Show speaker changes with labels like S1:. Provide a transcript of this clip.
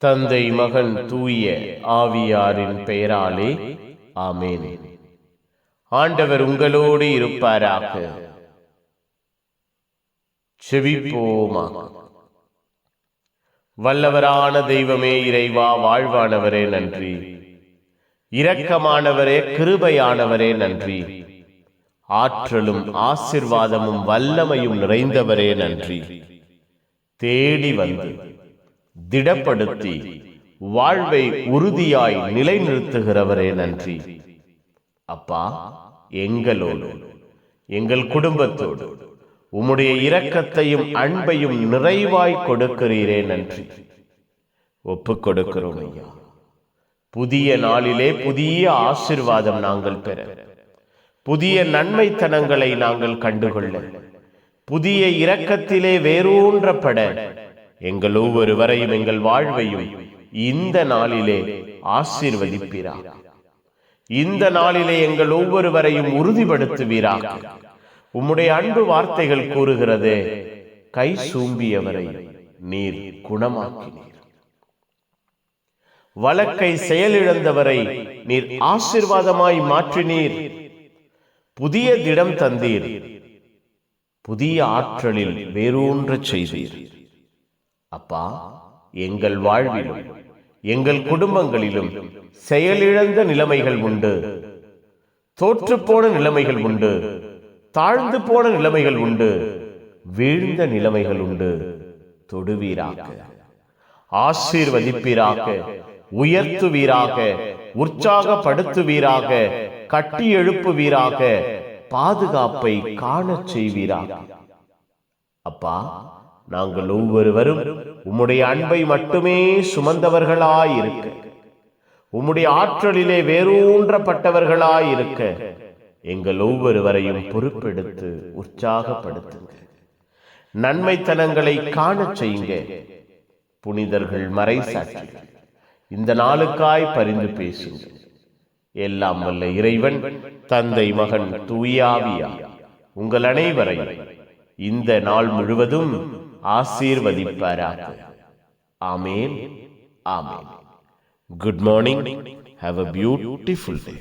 S1: தந்தை மகன் தூய ஆவியாரின் பெயராலே ஆமேன். ஆண்டவர் உங்களோடு இருப்பாராக. செவிப்போமாக வல்லவரான தெய்வமே இறைவா வாழ்வானவரே நன்றி. இரக்கமானவரே கிருபையானவரே நன்றி. ஆற்றலும் ஆசிர்வாதமும் வல்லமையும் நிறைந்தவரே நன்றி. தேடி வந்து திடப்படுத்தி வாழ்வை உறுதியாய் நிலைநிறுத்துகிறவரே நன்றி. அப்பா எங்களோடு எங்கள் குடும்பத்தோடு உம்முடைய இரக்கத்தையும் அன்பையும் நிறைவாய் கொடுக்கிறீரே நன்றி. ஒப்பு கொடுக்கிறோம் ஐயா. புதிய நாளிலே புதிய ஆசிர்வாதம் நாங்கள் பெற புதிய நன்மைத்தனங்களை நாங்கள் கண்டுகொள்ள புதிய இரக்கத்திலே வேரூன்றப்பட எங்கள் ஒவ்வொருவரையும் எங்கள் வாழ்வையும் இந்த நாளிலே ஆசீர்வதிப்பீராக இந்த நாளிலே எங்கள் ஒவ்வொருவரையும் உறுதிப்படுத்துவீராக உம்முடைய அன்பு வார்த்தைகள் கூறுகிறது கை சூம்பியவரை நீர் குணமாக்கினீர். வழக்கை செயலிழந்தவரை நீர் ஆசிர்வாதமாய் மாற்றினீர். புதிய திடம் தந்தீர். புதிய ஆற்றலில் வேரூன்ற செய்தீர். அப்பா எங்கள் வாழ்விலும் எங்கள் குடும்பங்களிலும் செயலிழந்த நிலைமைகள் உண்டு. தோற்றுப்போன நிலைமைகள் உண்டு. தாழ்ந்து போன நிலைமைகள் உண்டு. வீழ்ந்த நிலைமைகள் உண்டு. தொடுவீராக. ஆசீர்வதிப்பீராக. உயர்த்துவீராக. உற்சாகப்படுத்துவீராக. கட்டி எழுப்புவீராக. பாதுகாப்பை காணச் செய்வீராக. அப்பா நாங்கள் ஒவ்வொருவரும் உம்முடைய அன்பை மட்டுமே சுமந்தவர்களாயிருக்க உம்முடைய ஆற்றலிலே வேரூன்றப்பட்டவர்களாயிருக்க எங்கள் ஒவ்வொருவரையும் பொறுப்பெடுத்து உற்சாகப்படுத்துங்க. நன்மைத்தனங்களை காணச் செய்யுங்க. புனிதர்கள் மறைசாட்சி இந்த நாளுக்காய் பரிந்து பேசுங்க. எல்லாம் வல்ல இறைவன் தந்தை மகன் தூயாவியா உங்கள் அனைவரையும் இந்த நாள் முழுவதும் ആശീർവദിപ്പാരാക്ക് ആമേൻ ആമേൻ good morning have a beautiful day